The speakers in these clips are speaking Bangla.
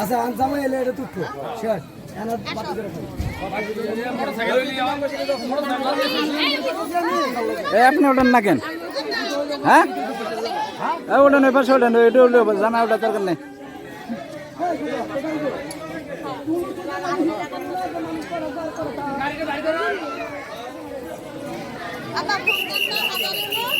আচ্ছা আনসামা এলে এটা তুট্টো শেষ এনার বাতি করে ফেলো। এই আপনি ওঠেন না কেন? হ্যাঁ? এই ওঠেন ওই পাশে ওঠেন এটা উঠলে জানা ওটা দরকার নেই। আবার ফোন করতে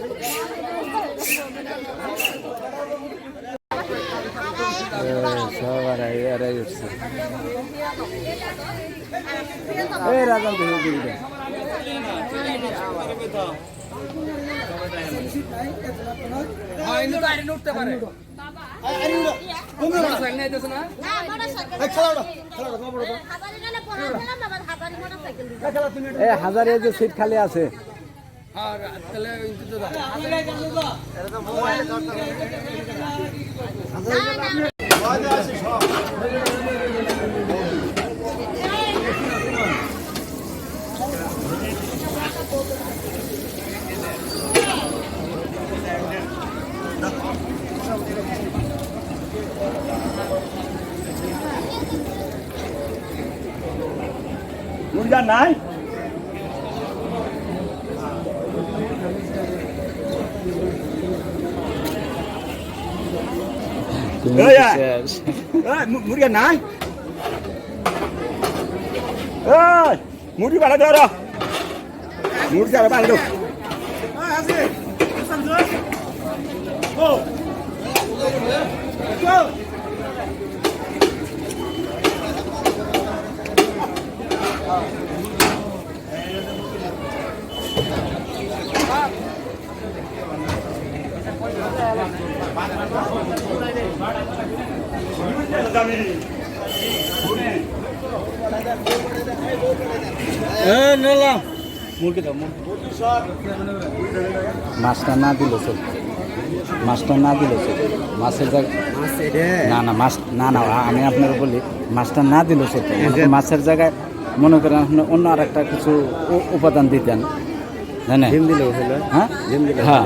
সবার এরাই উঠছে এই তো হয়ে দিবি এই হাজারে যে সিট খালি আছে নাই তুমি এই তো আয়। শেষ। এই, মু- মুরগা নাই এই, মুরগি বাড়া ধর মুরগি আর বাড়া মাছটা না দিল চল মাছটা না দিল চল মাছের জায়গা না না মাছ না না আমি আপনার বলি মাছটা না দিল চল মাছের জায়গায় মনে করেন আপনি অন্য আর একটা কিছু উপাদান দিতেন। হ্যাঁ হ্যাঁ?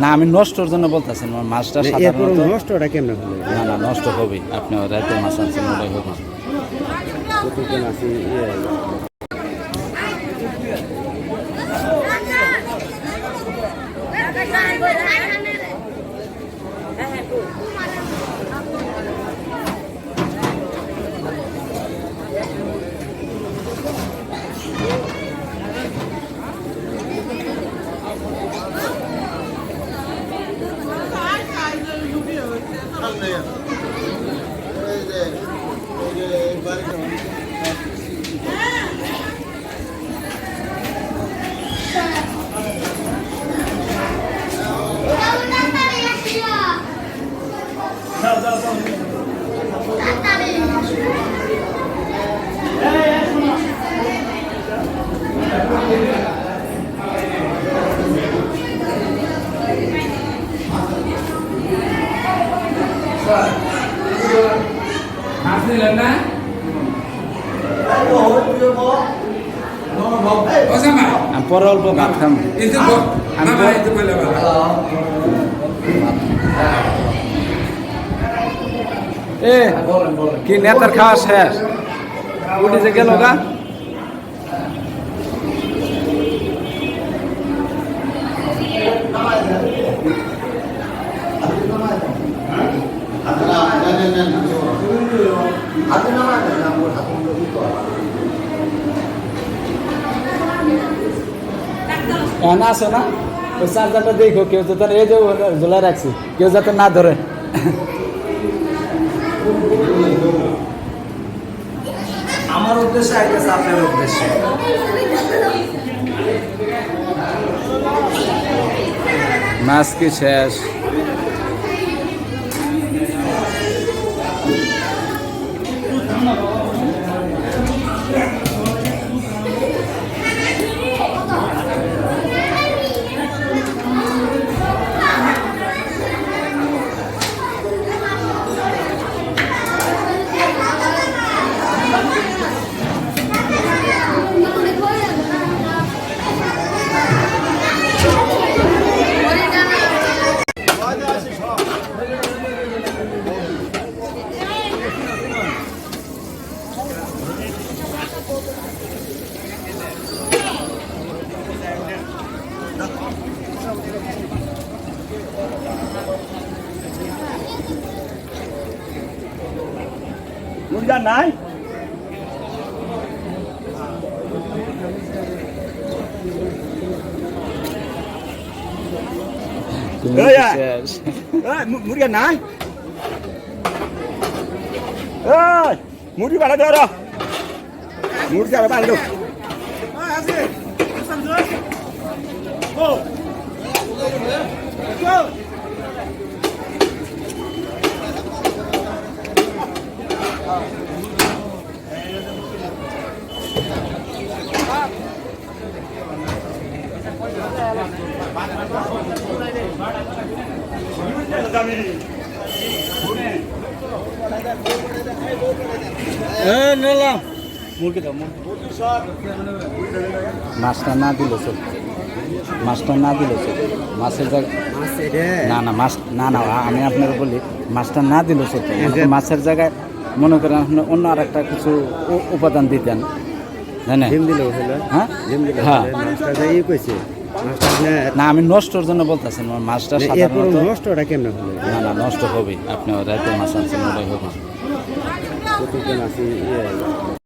না আমি নষ্টর জন্য বলতেছেন মাছটা সাধারণত নষ্টটা কেমন হবে? না না নষ্ট হবে আপনি রাতে মাছ আনছেন ওটাই হবে কতজন আছে ইয়ে পরে অল্প ভাত খাম কি নেতার খাওয়া শেষ? উঠে যে গেল গা? না আছে না? ওই চার্জারটা দেখো কেউ যাতে এই যে ঝোলা রাখছি কেউ যাতে না ধরে। আমার উদ্দেশ্য আপনার উদ্দেশ্যে। মাছ কি শেষ? মুরগা নাই তুমি এই, শেষ। এই, মু- মুরগা নাই এই মুরগি বাড়া মুরগি মাছটা না দিলে চল মাছটা না দিলে চল মাছের জায়গা মাছ এটা না না মাছ না না আমি আপনার বলি মাছটা না দিলে চলতো মাছের জায়গায় মনে করেন আপনি অন্য আর একটা কিছু উপাদান দিতেন। হ্যাঁ? হ্যাঁ। না আমি নষ্টর জন্য বলতেছি মাছটা এরপর সাধারণত নষ্টটা কেমন হলো না না নষ্ট হবে আপনি রাতের মাছ আনছেন ওটাই হবে।